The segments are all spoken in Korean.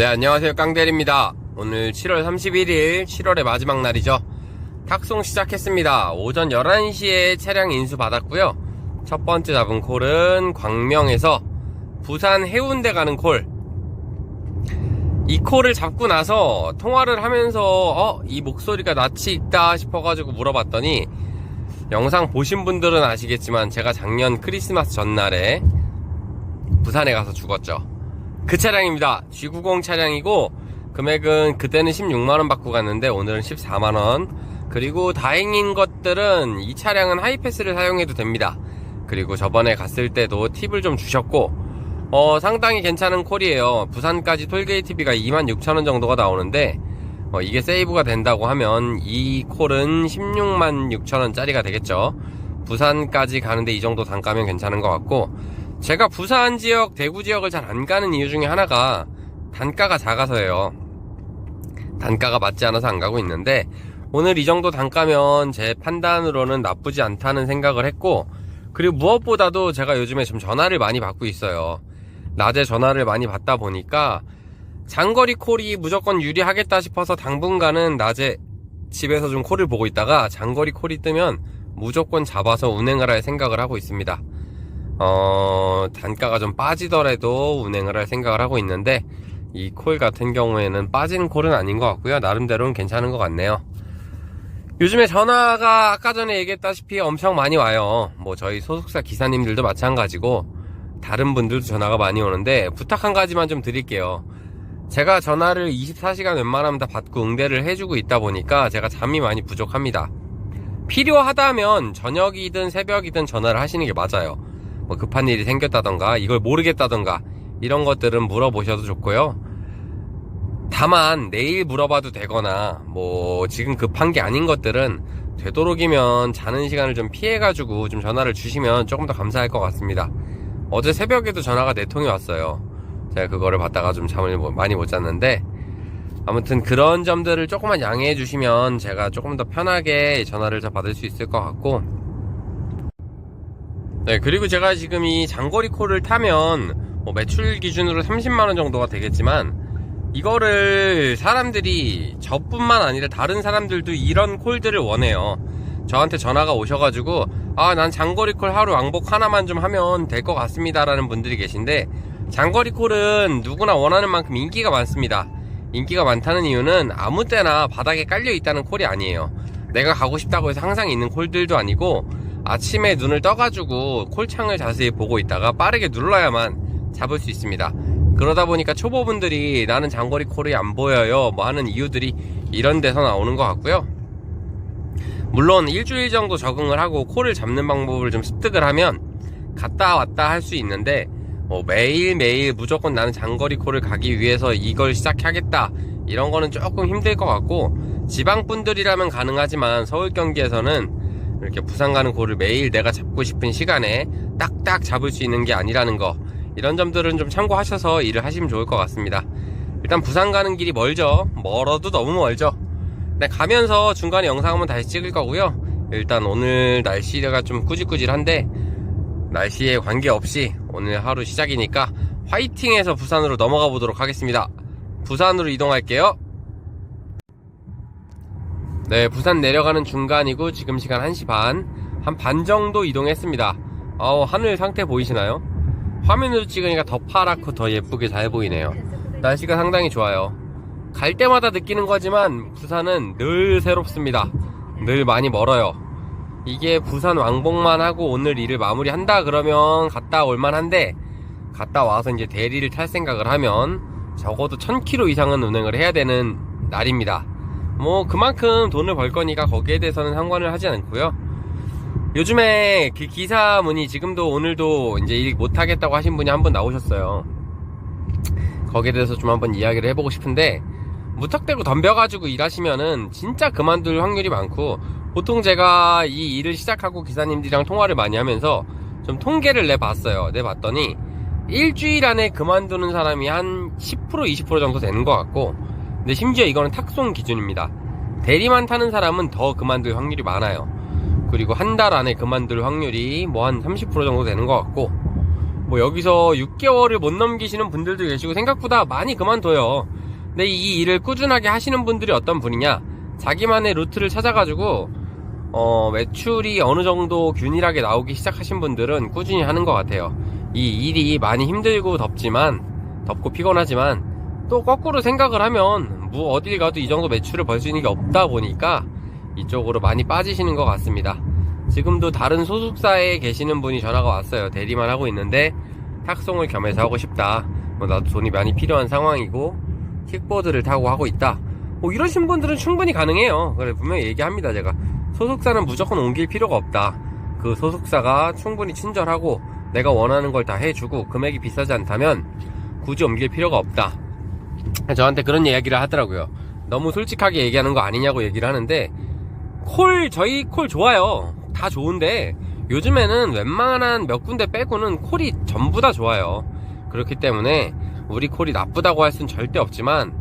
네, 안녕하세요. 깡대리입니다. 오늘 7월 31일, 7월의 마지막 날이죠. 탁송 시작했습니다. 오전 11시에 차량 인수 받았고요. 첫 번째 잡은 콜은 광명에서 부산 해운대 가는 콜. 이 콜을 잡고 나서 통화를 하면서 어, 이 목소리가 낯이 있다 싶어가지고 물어봤더니 영상 보신 분들은 아시겠지만 제가 작년 크리스마스 전날에 부산에 가서 죽었죠. 그 차량입니다. G90 차량이고 금액은 그때는 16만원 받고 갔는데 오늘은 14만원 그리고 다행인 것들은 이 차량은 하이패스를 사용해도 됩니다. 그리고 저번에 갔을 때도 팁을 좀 주셨고 어, 상당히 괜찮은 콜이에요. 부산까지 톨게이트비가 26,000원 정도가 나오는데 어, 이게 세이브가 된다고 하면 이 콜은 16만 6천원짜리가 되겠죠. 부산까지 가는데 이 정도 단가면 괜찮은 것 같고 제가 부산 지역, 대구 지역을 잘 안 가는 이유 중에 하나가 단가가 작아서예요. 단가가 맞지 않아서 안 가고 있는데 오늘 이 정도 단가면 제 판단으로는 나쁘지 않다는 생각을 했고 그리고 무엇보다도 제가 요즘에 좀 전화를 많이 받고 있어요. 낮에 전화를 많이 받다 보니까 장거리 콜이 무조건 유리하겠다 싶어서 당분간은 낮에 집에서 좀 콜을 보고 있다가 장거리 콜이 뜨면 무조건 잡아서 운행을 할 생각을 하고 있습니다. 어, 단가가 좀 빠지더라도 운행을 할 생각을 하고 있는데 이 콜 같은 경우에는 빠지는 콜은 아닌 것 같고요. 나름대로는 괜찮은 것 같네요. 요즘에 전화가 아까 전에 얘기했다시피 엄청 많이 와요. 뭐 저희 소속사 기사님들도 마찬가지고 다른 분들도 전화가 많이 오는데 부탁 한 가지만 좀 드릴게요. 제가 전화를 24시간 웬만하면 다 받고 응대를 해주고 있다 보니까 제가 잠이 많이 부족합니다. 필요하다면 저녁이든 새벽이든 전화를 하시는 게 맞아요. 뭐 급한 일이 생겼다던가 이걸 모르겠다던가 이런 것들은 물어보셔도 좋고요. 다만 내일 물어봐도 되거나 뭐 지금 급한 게 아닌 것들은 되도록이면 자는 시간을 좀 피해가지고 좀 전화를 주시면 조금 더 감사할 것 같습니다. 어제 새벽에도 전화가 네 통이 왔어요. 제가 그거를 받다가 좀 잠을 뭐 많이 못 잤는데 아무튼 그런 점들을 조금만 양해해 주시면 제가 조금 더 편하게 전화를 더 받을 수 있을 것 같고 네 그리고 제가 지금 이 장거리 콜을 타면 뭐 매출 기준으로 30만원 정도가 되겠지만 이거를 사람들이 저뿐만 아니라 다른 사람들도 이런 콜들을 원해요 저한테 전화가 오셔가지고 아 난 장거리 콜 하루 왕복 하나만 좀 하면 될 것 같습니다 라는 분들이 계신데 장거리 콜은 누구나 원하는 만큼 인기가 많습니다. 인기가 많다는 이유는 아무 때나 바닥에 깔려 있다는 콜이 아니에요. 내가 가고 싶다고 해서 항상 있는 콜들도 아니고 아침에 눈을 떠가지고 콜창을 자세히 보고 있다가 빠르게 눌러야만 잡을 수 있습니다. 그러다 보니까 초보분들이 나는 장거리 콜이 안 보여요 뭐 하는 이유들이 이런 데서 나오는 것 같고요. 물론 일주일 정도 적응을 하고 콜을 잡는 방법을 좀 습득을 하면 갔다 왔다 할 수 있는데 뭐 매일매일 무조건 나는 장거리 콜을 가기 위해서 이걸 시작하겠다 이런 거는 조금 힘들 것 같고 지방 분들이라면 가능하지만 서울 경기에서는 이렇게 부산 가는 콜을 매일 내가 잡고 싶은 시간에 딱딱 잡을 수 있는 게 아니라는 거. 이런 점들은 좀 참고하셔서 일을 하시면 좋을 것 같습니다. 일단 부산 가는 길이 멀죠? 멀어도 너무 멀죠? 네 가면서 중간에 영상 한번 다시 찍을 거고요. 일단 오늘 날씨가 좀 꾸질꾸질한데 날씨에 관계없이 오늘 하루 시작이니까 화이팅해서 부산으로 넘어가 보도록 하겠습니다. 부산으로 이동할게요. 네, 부산 내려가는 중간이고 지금 시간 1시 반, 한 반 정도 이동했습니다. 어우, 하늘 상태 보이시나요? 화면으로 찍으니까 더 파랗고 더 예쁘게 잘 보이네요. 날씨가 상당히 좋아요. 갈 때마다 느끼는 거지만 부산은 늘 새롭습니다. 늘 많이 멀어요. 이게 부산 왕복만 하고 오늘 일을 마무리한다 그러면 갔다 올만한데 갔다 와서 이제 대리를 탈 생각을 하면 적어도 1000km 이상은 운행을 해야 되는 날입니다. 뭐 그만큼 돈을 벌 거니까 거기에 대해서는 상관을 하지 않고요. 요즘에 그 기사문이 지금도 오늘도 이제 일 못하겠다고 하신 분이 한 분 나오셨어요. 거기에 대해서 좀 한번 이야기를 해보고 싶은데 무턱대고 덤벼가지고 일하시면은 진짜 그만둘 확률이 많고 보통 제가 이 일을 시작하고 기사님들이랑 통화를 많이 하면서 좀 통계를 내봤어요. 내봤더니 일주일 안에 그만두는 사람이 한 10% 20% 정도 되는 것 같고 근데 심지어 이거는 탁송 기준입니다. 대리만 타는 사람은 더 그만둘 확률이 많아요. 그리고 한 달 안에 그만둘 확률이 뭐 한 30% 정도 되는 것 같고 뭐 여기서 6개월을 못 넘기시는 분들도 계시고 생각보다 많이 그만둬요. 근데 이 일을 꾸준하게 하시는 분들이 어떤 분이냐? 자기만의 루트를 찾아가지고 어, 매출이 어느 정도 균일하게 나오기 시작하신 분들은 꾸준히 하는 것 같아요. 이 일이 많이 힘들고 덥지만, 덥고 피곤하지만, 또 거꾸로 생각을 하면, 뭐 어딜 가도 이 정도 매출을 벌 수 있는 게 없다 보니까, 이쪽으로 많이 빠지시는 것 같습니다. 지금도 다른 소속사에 계시는 분이 전화가 왔어요. 대리만 하고 있는데, 탁송을 겸해서 하고 싶다. 뭐 나도 돈이 많이 필요한 상황이고, 킥보드를 타고 하고 있다. 뭐 이러신 분들은 충분히 가능해요. 그래, 분명히 얘기합니다, 제가. 소속사는 무조건 옮길 필요가 없다. 그 소속사가 충분히 친절하고 내가 원하는 걸 다 해주고 금액이 비싸지 않다면 굳이 옮길 필요가 없다. 저한테 그런 이야기를 하더라고요. 너무 솔직하게 얘기하는 거 아니냐고 얘기를 하는데 콜 저희 콜 좋아요. 다 좋은데 요즘에는 웬만한 몇 군데 빼고는 콜이 전부 다 좋아요. 그렇기 때문에 우리 콜이 나쁘다고 할 수는 절대 없지만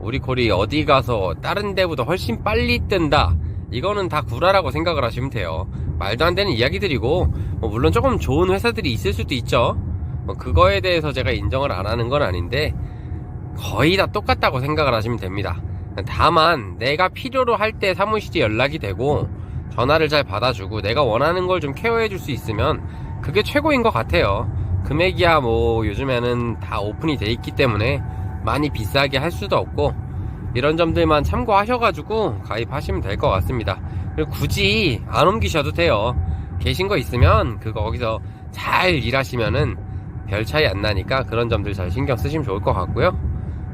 우리 콜이 어디 가서 다른 데보다 훨씬 빨리 뜬다. 이거는 다 구라라고 생각을 하시면 돼요. 말도 안 되는 이야기들이고, 뭐 물론 조금 좋은 회사들이 있을 수도 있죠. 뭐 그거에 대해서 제가 인정을 안 하는 건 아닌데, 거의 다 똑같다고 생각을 하시면 됩니다. 다만, 내가 필요로 할 때 사무실에 연락이 되고, 전화를 잘 받아주고, 내가 원하는 걸 좀 케어해 줄 수 있으면, 그게 최고인 것 같아요. 금액이야 뭐 요즘에는 다 오픈이 돼 있기 때문에, 많이 비싸게 할 수도 없고, 이런 점들만 참고하셔가지고 가입하시면 될 것 같습니다. 굳이 안 옮기셔도 돼요. 계신 거 있으면 그거 거기서 잘 일하시면은 별 차이 안 나니까 그런 점들 잘 신경 쓰시면 좋을 것 같고요.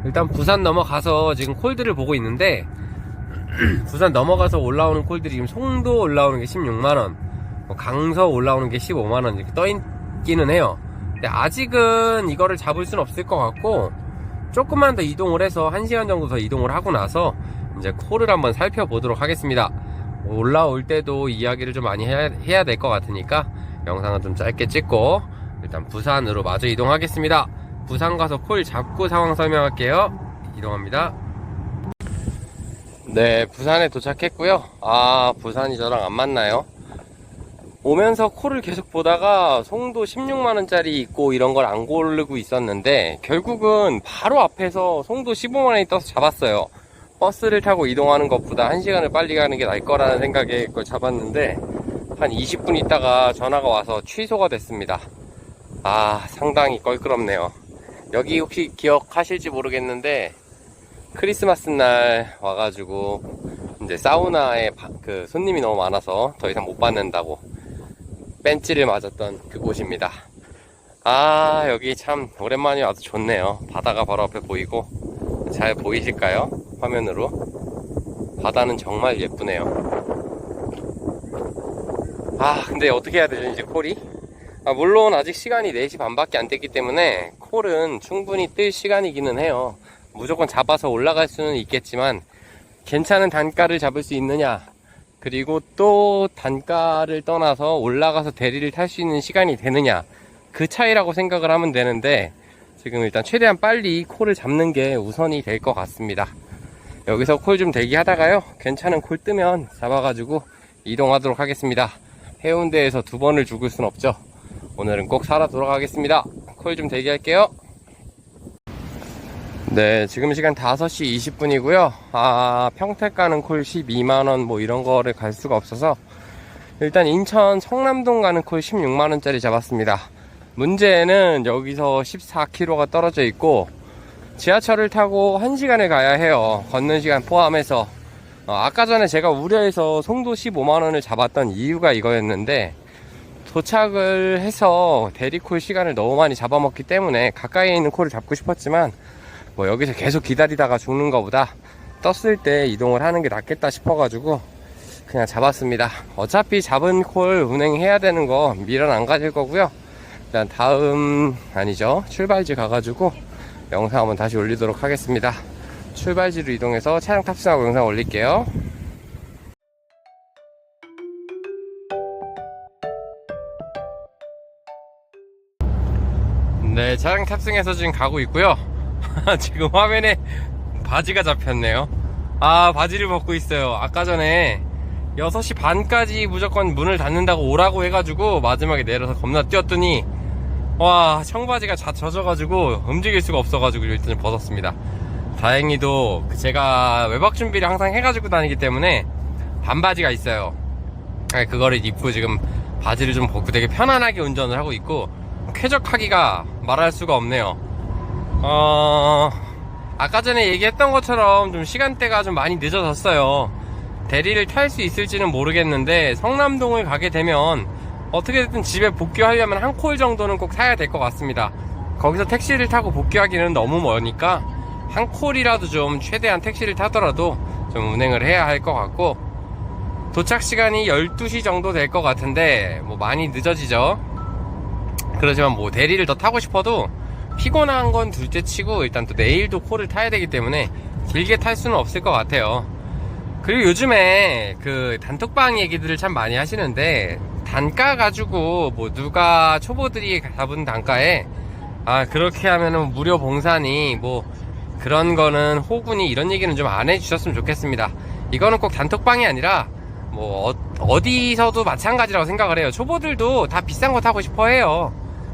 일단 부산 넘어가서 지금 콜들을 보고 있는데 부산 넘어가서 올라오는 콜들이 지금 송도 올라오는 게 16만원 뭐 강서 올라오는 게 15만원 이렇게 떠 있기는 해요. 근데 아직은 이거를 잡을 수는 없을 것 같고 조금만 더 이동을 해서 1시간 정도 더 이동을 하고 나서 이제 콜을 한번 살펴보도록 하겠습니다. 올라올 때도 이야기를 좀 많이 해야, 해야 될 것 같으니까 영상은 좀 짧게 찍고 일단 부산으로 마저 이동하겠습니다. 부산 가서 콜 잡고 상황 설명할게요. 이동합니다. 네, 부산에 도착했고요. 아, 부산이 저랑 안 맞나요? 오면서 콜을 계속 보다가 송도 16만원짜리 있고 이런 걸 안 고르고 있었는데 결국은 바로 앞에서 송도 15만원이 떠서 잡았어요. 버스를 타고 이동하는 것보다 1시간을 빨리 가는 게 나을 거라는 생각에 그걸 잡았는데 한 20분 있다가 전화가 와서 취소가 됐습니다. 아, 상당히 껄끄럽네요. 여기 혹시 기억하실지 모르겠는데 크리스마스 날 와가지고 이제 사우나에 바- 그 손님이 너무 많아서 더 이상 못 받는다고 벤치를 맞았던 그곳입니다. 아, 여기 참 오랜만에 와서 좋네요. 바다가 바로 앞에 보이고 잘 보이실까요? 화면으로. 바다는 정말 예쁘네요. 아, 근데 어떻게 해야 되죠, 이제 콜이? 아, 물론 아직 시간이 4시 반밖에 안 됐기 때문에 콜은 충분히 뜰 시간이기는 해요. 무조건 잡아서 올라갈 수는 있겠지만 괜찮은 단가를 잡을 수 있느냐 그리고 또 단가를 떠나서 올라가서 대리를 탈 수 있는 시간이 되느냐 그 차이라고 생각을 하면 되는데 지금 일단 최대한 빨리 콜을 잡는 게 우선이 될 것 같습니다. 여기서 콜 좀 대기하다가요 괜찮은 콜 뜨면 잡아가지고 이동하도록 하겠습니다. 해운대에서 두 번을 죽을 순 없죠 오늘은 꼭 살아 돌아가겠습니다 콜 좀 대기할게요 네, 지금 시간 5시 20분이고요. 아, 평택 가는 콜 12만원 뭐 이런 거를 갈 수가 없어서 일단 인천 성남동 가는 콜 16만원짜리 잡았습니다. 문제는 여기서 14km가 떨어져 있고 지하철을 타고 1시간을 가야 해요. 걷는 시간 포함해서. 어, 아까 전에 제가 우려해서 송도 15만원을 잡았던 이유가 이거였는데 도착을 해서 대리콜 시간을 너무 많이 잡아먹기 때문에 가까이에 있는 콜을 잡고 싶었지만 뭐 여기서 계속 기다리다가 죽는 것보다 떴을 때 이동을 하는 게 낫겠다 싶어가지고 그냥 잡았습니다. 어차피 잡은 콜 운행해야 되는 거 미련 안 가질 거고요. 일단 다음 아니죠 출발지 가가지고 영상 한번 다시 올리도록 하겠습니다. 출발지로 이동해서 차량 탑승하고 영상 올릴게요. 네, 차량 탑승해서 지금 가고 있고요. 지금 화면에 바지가 잡혔네요. 아, 바지를 벗고 있어요. 아까 전에 6시 반까지 무조건 문을 닫는다고 오라고 해가지고 마지막에 내려서 겁나 뛰었더니 와 청바지가 다 젖어가지고 움직일 수가 없어가지고 일단 벗었습니다 다행히도 그 제가 외박 준비를 항상 해가지고 다니기 때문에 반바지가 있어요 네, 그거를 입고 지금 바지를 좀 벗고 되게 편안하게 운전을 하고 있고 쾌적하기가 말할 수가 없네요 어... 아까 전에 얘기했던 것처럼 좀 시간대가 좀 많이 늦어졌어요 대리를 탈 수 있을지는 모르겠는데 성남동을 가게 되면 어떻게든 집에 복귀하려면 한 콜 정도는 꼭 사야 될 것 같습니다. 거기서 택시를 타고 복귀하기는 너무 머니까 한 콜이라도 좀 최대한 택시를 타더라도 좀 운행을 해야 할 것 같고 도착 시간이 12시 정도 될 것 같은데 뭐 많이 늦어지죠. 그렇지만 뭐 대리를 더 타고 싶어도 피곤한 건 둘째 치고 일단 또 내일도 콜을 타야 되기 때문에 길게 탈 수는 없을 것 같아요. 그리고 요즘에 그 단톡방 얘기들을 참 많이 하시는데 단가 가지고 뭐 누가 초보들이 잡은 단가에 아 그렇게 하면은 무료 봉산이 뭐 그런 거는 호군이 이런 얘기는 좀 안 해주셨으면 좋겠습니다. 이거는 꼭 단톡방이 아니라 뭐 어, 디서도 마찬가지라고 생각을 해요. 초보들도 다 비싼 거 타고 싶어 해요.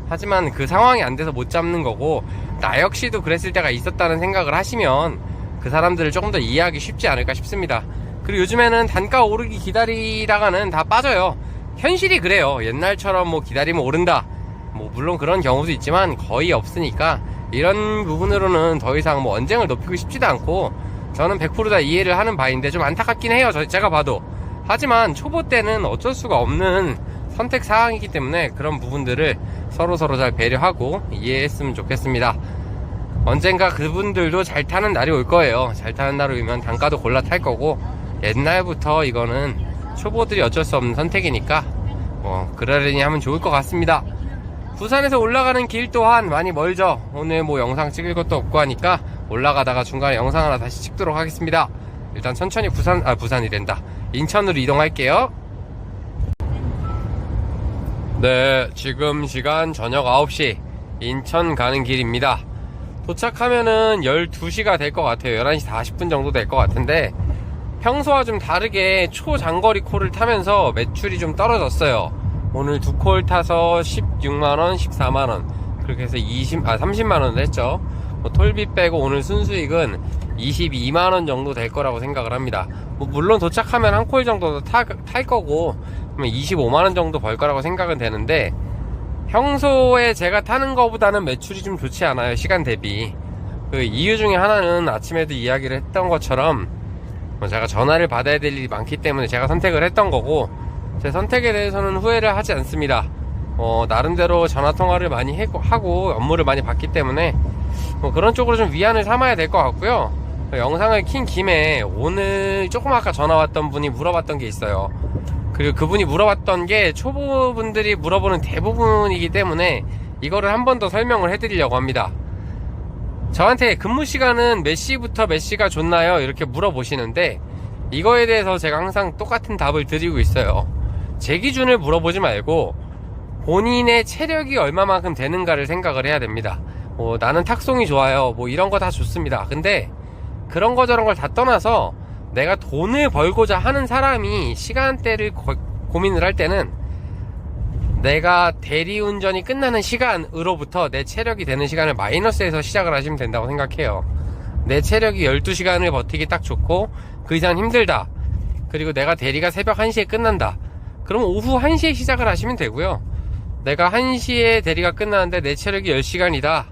하지만 그 상황이 안 돼서 못 잡는 거고 나 역시도 그랬을 때가 있었다는 생각을 하시면 그 사람들을 조금 더 이해하기 쉽지 않을까 싶습니다. 그리고 요즘에는 단가 오르기 기다리다가는 다 빠져요. 현실이 그래요. 옛날처럼 뭐 기다리면 오른다. 뭐 물론 그런 경우도 있지만 거의 없으니까 이런 부분으로는 더 이상 뭐 언쟁을 높이고 싶지도 않고 저는 100%다 이해를 하는 바인데 좀 안타깝긴 해요. 저- 제가 봐도. 하지만 초보 때는 어쩔 수가 없는 선택 사항이기 때문에 그런 부분들을 서로 서로 잘 배려하고 이해했으면 좋겠습니다. 언젠가 그분들도 잘 타는 날이 올 거예요. 잘 타는 날이 오면 단가도 골라 탈 거고 옛날부터 이거는 초보들이 어쩔 수 없는 선택이니까 뭐 그러려니 하면 좋을 것 같습니다. 부산에서 올라가는 길 또한 많이 멀죠. 오늘 뭐 영상 찍을 것도 없고 하니까 올라가다가 중간에 영상 하나 다시 찍도록 하겠습니다. 일단 천천히 부산 아 부산이 된다. 인천으로 이동할게요. 네, 지금 시간 저녁 9시 인천 가는 길입니다. 도착하면은 12시가 될 것 같아요. 11시 40분 정도 될 것 같은데 평소와 좀 다르게 초장거리 콜을 타면서 매출이 좀 떨어졌어요. 오늘 두 콜 타서 16만원, 14만원. 그렇게 해서 20, 아, 30만원을 했죠. 뭐 톨비 빼고 오늘 순수익은 22만원 정도 될 거라고 생각을 합니다. 뭐 물론 도착하면 한 콜 정도 타, 탈 거고, 그러면 25만원 정도 벌 거라고 생각은 되는데, 평소에 제가 타는 것보다는 매출이 좀 좋지 않아요. 시간 대비. 그 이유 중에 하나는 아침에도 이야기를 했던 것처럼 뭐 제가 전화를 받아야 될 일이 많기 때문에 제가 선택을 했던 거고 제 선택에 대해서는 후회를 하지 않습니다. 어, 나름대로 전화 통화를 많이 해- 하고 업무를 많이 받기 때문에 뭐 그런 쪽으로 좀 위안을 삼아야 될 것 같고요. 영상을 킨 김에 오늘 조금 아까 전화 왔던 분이 물어봤던 게 있어요. 그리고 그분이 물어봤던 게 초보분들이 물어보는 대부분이기 때문에 이거를 한 번 더 설명을 해드리려고 합니다. 저한테 근무 시간은 몇 시부터 몇 시가 좋나요? 이렇게 물어보시는데 이거에 대해서 제가 항상 똑같은 답을 드리고 있어요. 제 기준을 물어보지 말고 본인의 체력이 얼마만큼 되는가를 생각을 해야 됩니다. 뭐 나는 탁송이 좋아요. 뭐 이런 거 다 좋습니다. 근데 그런 거 저런 걸 다 떠나서 내가 돈을 벌고자 하는 사람이 시간대를 고, 고민을 할 때는 내가 대리운전이 끝나는 시간으로부터 내 체력이 되는 시간을 마이너스해서 시작을 하시면 된다고 생각해요. 내 체력이 12시간을 버티기 딱 좋고 그 이상 힘들다. 그리고 내가 대리가 새벽 1시에 끝난다. 그럼 오후 1시에 시작을 하시면 되고요. 내가 1시에 대리가 끝나는데 내 체력이 10시간이다.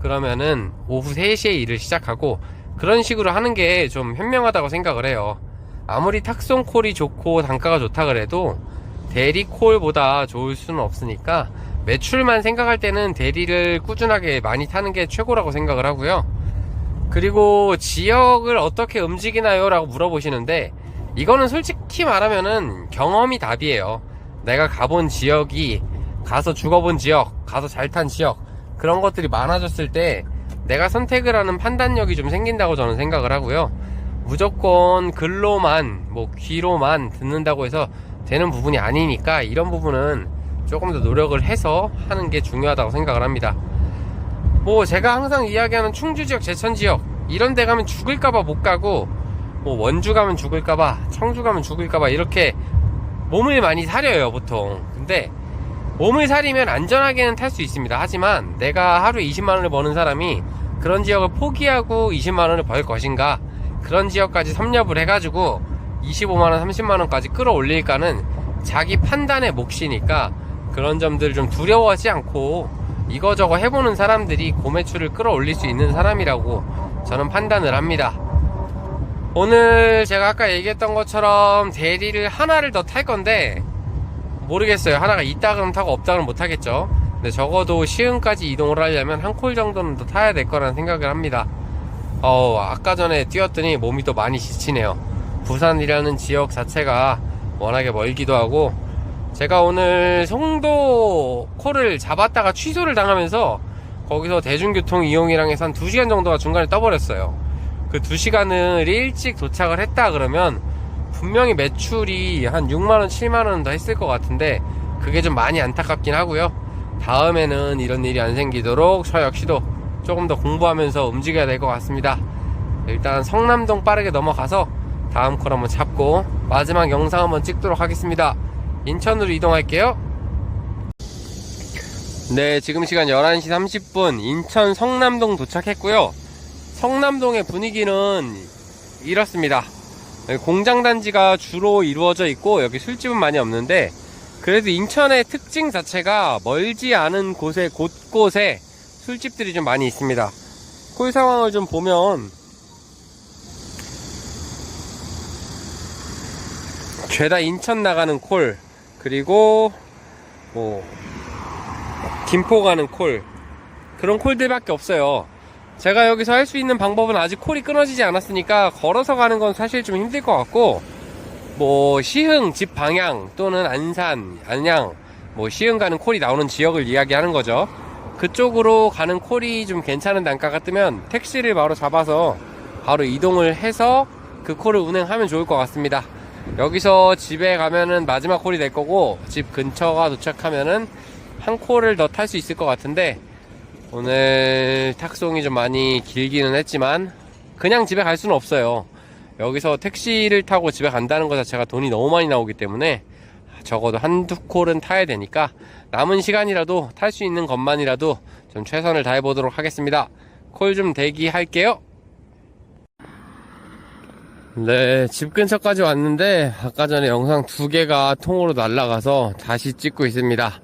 그러면은 오후 3시에 일을 시작하고 그런 식으로 하는 게 좀 현명하다고 생각을 해요. 아무리 탁송 콜이 좋고 단가가 좋다 그래도 대리 콜보다 좋을 수는 없으니까 매출만 생각할 때는 대리를 꾸준하게 많이 타는 게 최고라고 생각을 하고요. 그리고 지역을 어떻게 움직이나요? 라고 물어보시는데 이거는 솔직히 말하면은 경험이 답이에요. 내가 가본 지역이 가서 죽어본 지역, 가서 잘 탄 지역 그런 것들이 많아졌을 때 내가 선택을 하는 판단력이 좀 생긴다고 저는 생각을 하고요. 무조건 글로만 뭐 귀로만 듣는다고 해서 되는 부분이 아니니까 이런 부분은 조금 더 노력을 해서 하는 게 중요하다고 생각을 합니다. 뭐 제가 항상 이야기하는 충주 지역, 제천 지역 이런 데 가면 죽을까봐 못 가고 뭐 원주 가면 죽을까봐, 청주 가면 죽을까봐 이렇게 몸을 많이 사려요 보통. 근데 몸을 사리면 안전하게는 탈 수 있습니다. 하지만 내가 하루에 20만원을 버는 사람이 그런 지역을 포기하고 20만원을 벌 것인가 그런 지역까지 섭렵을 해가지고 25만원, 30만원까지 끌어올릴까는 자기 판단의 몫이니까 그런 점들을 좀 두려워하지 않고 이거저거 해보는 사람들이 고매출을 끌어올릴 수 있는 사람이라고 저는 판단을 합니다. 오늘 제가 아까 얘기했던 것처럼 대리를 하나를 더 탈 건데 모르겠어요. 하나가 있다 그러면 타고 없다 그러면 못 하겠죠. 근데 적어도 시흥까지 이동을 하려면 한 콜 정도는 더 타야 될 거라는 생각을 합니다. 어, 아까 전에 뛰었더니 몸이 또 많이 지치네요. 부산이라는 지역 자체가 워낙에 멀기도 하고 제가 오늘 송도 콜을 잡았다가 취소를 당하면서 거기서 대중교통 이용이랑 해서 한 2시간 정도가 중간에 떠버렸어요. 그 2시간을 일찍 도착을 했다 그러면 분명히 매출이 한 6만원, 7만원 더 했을 것 같은데 그게 좀 많이 안타깝긴 하고요. 다음에는 이런 일이 안 생기도록 저 역시도 조금 더 공부하면서 움직여야 될 것 같습니다. 일단 성남동 빠르게 넘어가서 다음 콜 한번 잡고 마지막 영상 한번 찍도록 하겠습니다. 인천으로 이동할게요. 네, 지금 시간 11시 30분 인천 성남동 도착했고요. 성남동의 분위기는 이렇습니다. 공장 단지가 주로 이루어져 있고 여기 술집은 많이 없는데 그래도 인천의 특징 자체가 멀지 않은 곳에 곳곳에 술집들이 좀 많이 있습니다. 콜 상황을 좀 보면 죄다 인천 나가는 콜 그리고 뭐 김포 가는 콜 그런 콜들밖에 없어요. 제가 여기서 할 수 있는 방법은 아직 콜이 끊어지지 않았으니까 걸어서 가는 건 사실 좀 힘들 것 같고 뭐 시흥 집 방향 또는 안산 안양 뭐 시흥 가는 콜이 나오는 지역을 이야기하는 거죠. 그쪽으로 가는 콜이 좀 괜찮은 단가가 뜨면 택시를 바로 잡아서 바로 이동을 해서 그 콜을 운행하면 좋을 것 같습니다. 여기서 집에 가면은 마지막 콜이 될 거고 집 근처가 도착하면은 한 콜을 더 탈 수 있을 것 같은데 오늘 탁송이 좀 많이 길기는 했지만 그냥 집에 갈 수는 없어요. 여기서 택시를 타고 집에 간다는 것 자체가 돈이 너무 많이 나오기 때문에 적어도 한두 콜은 타야 되니까 남은 시간이라도 탈 수 있는 것만이라도 좀 최선을 다해 보도록 하겠습니다. 콜 좀 대기할게요. 네, 집 근처까지 왔는데 아까 전에 영상 두 개가 통으로 날라가서 다시 찍고 있습니다.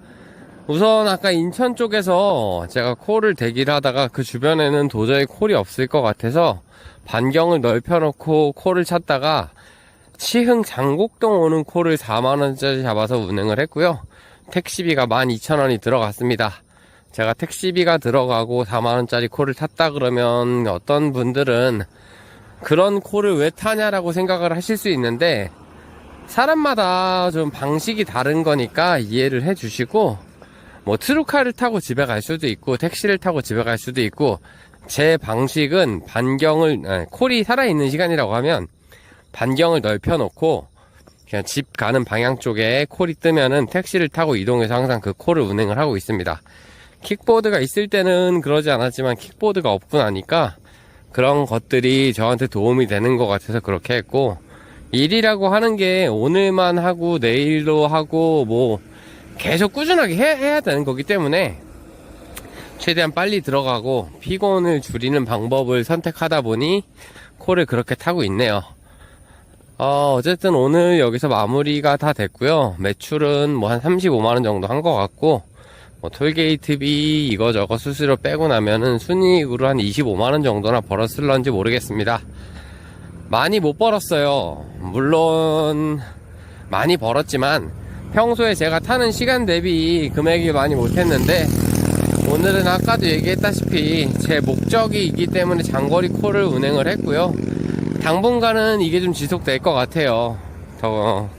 우선 아까 인천 쪽에서 제가 콜을 대기를 하다가 그 주변에는 도저히 콜이 없을 것 같아서 반경을 넓혀놓고 콜을 찾다가 치흥 장곡동 오는 콜을 4만원짜리 잡아서 운행을 했고요. 택시비가 12,000원이 들어갔습니다. 제가 택시비가 들어가고 4만원짜리 콜을 탔다 그러면 어떤 분들은 그런 콜을 왜 타냐라고 생각을 하실 수 있는데 사람마다 좀 방식이 다른 거니까 이해를 해 주시고 뭐 트루카를 타고 집에 갈 수도 있고 택시를 타고 집에 갈 수도 있고 제 방식은 반경을 아니, 콜이 살아있는 시간이라고 하면 반경을 넓혀 놓고 그냥 집 가는 방향 쪽에 콜이 뜨면은 택시를 타고 이동해서 항상 그 콜을 운행을 하고 있습니다. 킥보드가 있을 때는 그러지 않았지만 킥보드가 없고 나니까 그런 것들이 저한테 도움이 되는 것 같아서 그렇게 했고 일이라고 하는 게 오늘만 하고 내일도 하고 뭐 계속 꾸준하게 해, 해야 되는 거기 때문에 최대한 빨리 들어가고 피곤을 줄이는 방법을 선택하다 보니 콜을 그렇게 타고 있네요. 어, 어쨌든 오늘 여기서 마무리가 다 됐고요. 매출은 뭐 한 35만원 정도 한 것 같고, 뭐 톨게이트비 이거저거 수수료 빼고 나면은 순이익으로 한 25만원 정도나 벌었을런지 모르겠습니다. 많이 못 벌었어요. 물론, 많이 벌었지만, 평소에 제가 타는 시간 대비 금액이 많이 못했는데, 오늘은 아까도 얘기했다시피 제 목적이기 때문에 장거리 콜을 운행을 했고요. 당분간은 이게 좀 지속될 것 같아요. 더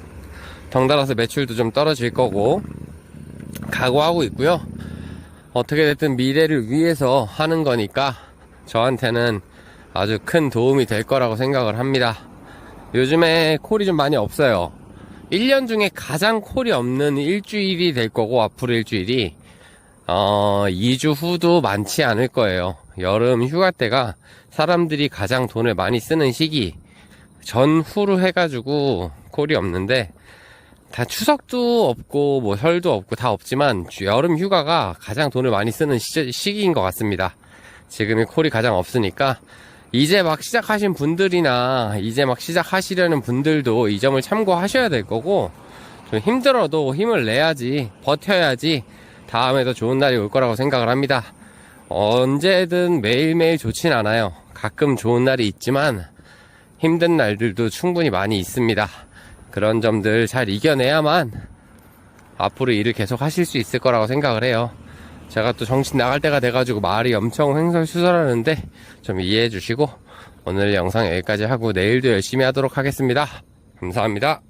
덩달아서 매출도 좀 떨어질 거고 각오하고 있고요. 어떻게 됐든 미래를 위해서 하는 거니까 저한테는 아주 큰 도움이 될 거라고 생각을 합니다. 요즘에 콜이 좀 많이 없어요. 1년 중에 가장 콜이 없는 일주일이 될 거고 앞으로 일주일이 어, 2주 후도 많지 않을 거예요. 여름 휴가 때가 사람들이 가장 돈을 많이 쓰는 시기 전후로 해가지고 콜이 없는데 다 추석도 없고 뭐 설도 없고 다 없지만 주- 여름 휴가가 가장 돈을 많이 쓰는 시, 시기인 것 같습니다. 지금이 콜이 가장 없으니까 이제 막 시작하신 분들이나 이제 막 시작하시려는 분들도 이 점을 참고하셔야 될 거고 좀 힘들어도 힘을 내야지 버텨야지 다음에 더 좋은 날이 올 거라고 생각을 합니다. 언제든 매일매일 좋진 않아요. 가끔 좋은 날이 있지만 힘든 날들도 충분히 많이 있습니다. 그런 점들 잘 이겨내야만 앞으로 일을 계속 하실 수 있을 거라고 생각을 해요. 제가 또 정신 나갈 때가 돼가지고 말이 엄청 횡설수설하는데 좀 이해해 주시고 오늘 영상 여기까지 하고 내일도 열심히 하도록 하겠습니다. 감사합니다.